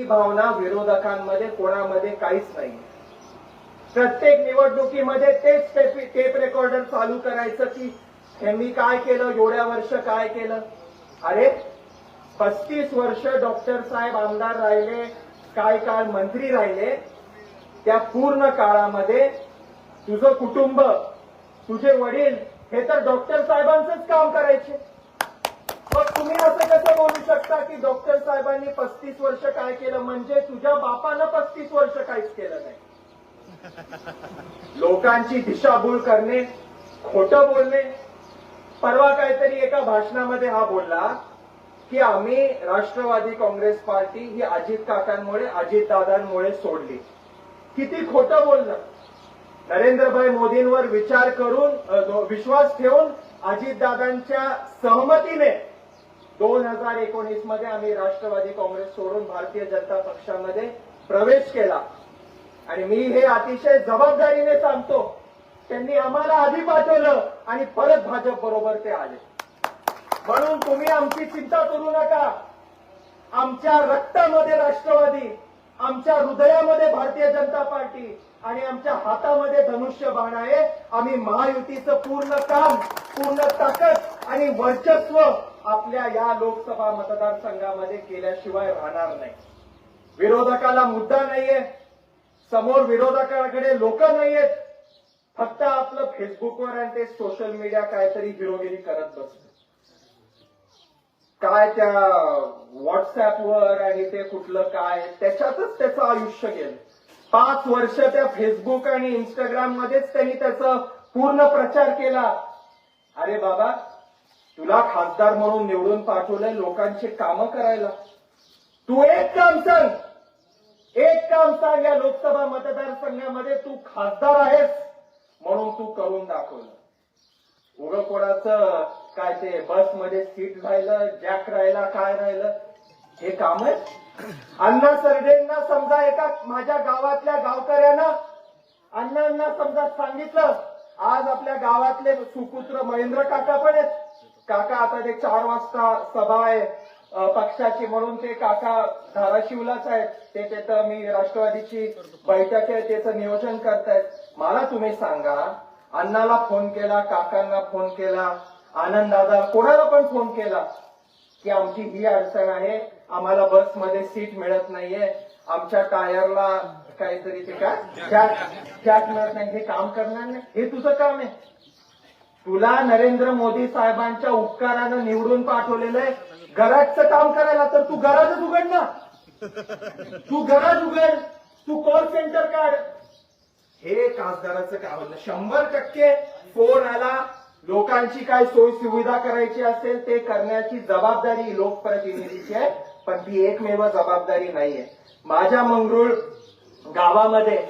ही भावना विरोधकांमध्ये कोणामध्ये काहीच नाही. प्रत्येक निवडणुकीमध्ये तेच टेप टेप रेकॉर्डर चालू करायचं की त्यांनी काय केलं एवढ्या वर्ष काय केलं? अरे पस्तीस वर्ष डॉक्टर साहेब आमदार राहिले काय काळ मंत्री राहिले त्या पूर्ण काळामध्ये तुझं कुटुंब तुझे वडील हे तर डॉक्टर साहेबांचंच काम करायचे. तुम्ही असं कसं बोलू शकता की डॉक्टर साहेबांनी पस्तीस वर्ष काय केलं? म्हणजे तुझ्या बापानं पस्तीस वर्ष काहीच केलं नाही. लोकांची दिशाभूल करणे खोटं बोलणे. परवा काहीतरी एका भाषणामध्ये हा बोलला की आम्ही राष्ट्रवादी काँग्रेस पार्टी ही अजित काकांमुळे अजितदादांमुळे सोडली. किती खोटं बोललं. नरेंद्रभाई मोदींवर विचार करून विश्वास ठेवून अजितदादांच्या सहमतीने दोन हजार एकोणीसमध्ये आम्ही राष्ट्रवादी काँग्रेस सोडून भारतीय जनता पक्षामध्ये प्रवेश केला. आणि मी हे अतिशय जबाबदारीने सांगतो त्यांनी आम्हाला आधी पाठवलं आणि परत भाजप बरोबर ते आले. म्हणून तुम्ही आमची चिंता करू नका. आमच्या रक्तामध्ये राष्ट्रवादी आमच्या हृदयामध्ये भारतीय जनता पार्टी आणि आमच्या हातामध्ये धनुष्य बाण आहे. आम्ही महायुतीचं पूर्ण काम पूर्ण ताकद आणि वर्चस्व आपल्या या लोकसभा मतदारसंघामध्ये केल्याशिवाय राहणार नाही. विरोधकाला मुद्दा नाहीये. समोर विरोधकाकडे लोक नाहीयेत. फक्त आपलं फेसबुकवर आणि ते सोशल मीडिया काहीतरी हिरोगिरी करत बसले काय त्या व्हॉट्सअपवर आणि ते कुठलं काय त्याच्यातच त्याचं आयुष्य गेलं. पाच वर्ष त्या फेसबुक आणि इंस्टाग्राम मध्येच त्यांनी त्याचा पूर्ण प्रचार केला. अरे बाबा तुला खासदार म्हणून निवडून पाठवलंय लोकांची कामं करायला. तू एक काम सांग. एक काम सांग या लोकसभा मतदारसंघामध्ये तू खासदार आहेस म्हणून तू करून दाखवलं. उग कोणाचं काय ते बसमध्ये सीट राहिलं जॅक राहिला काय राहिलं हे काम आहे? अण्णा सरडेंना समजा एका माझ्या गावातल्या गावकऱ्यानं अण्णांना समजा सांगितलं आज आपल्या गावातले सुपुत्र महेंद्र काका पण आहेत. काका आता ते चार वाजता सभा आहे पक्षाची म्हणून ते काका धाराशिवलाच आहेत ते त्याचं मी राष्ट्रवादीची बैठक आहे त्याचं नियोजन करतायत मला तुम्ही सांगा अण्णाला फोन केला काकांना फोन केला आनंददादा कोणाला पण फोन केला की आमची ही अडचण आहे आम्हाला बसमध्ये सीट मिळत नाहीये आमच्या टायरला काहीतरी ते काय जॅक मिळत नाही हे काम करणार नाही हे तुझं काम आहे तुला नरेंद्र मोदी साहेबांच्या उपकारानं निवडून पाठवलेलं आहे. गराजचं काम करायला तर तू घरातच उघड ना. तू घरात उघड. तू कॉल सेंटर काढ. हे खासदाराचं काम होतं शंभर टक्के फोन आला. लोकांची काय सोय सुविधा करायची असेल ते करण्याची जबाबदारी लोकप्रतिनिधीची आहे. पण ती एकमेव जबाबदारी नाहीये. माझ्या मंगरुळ गावामध्ये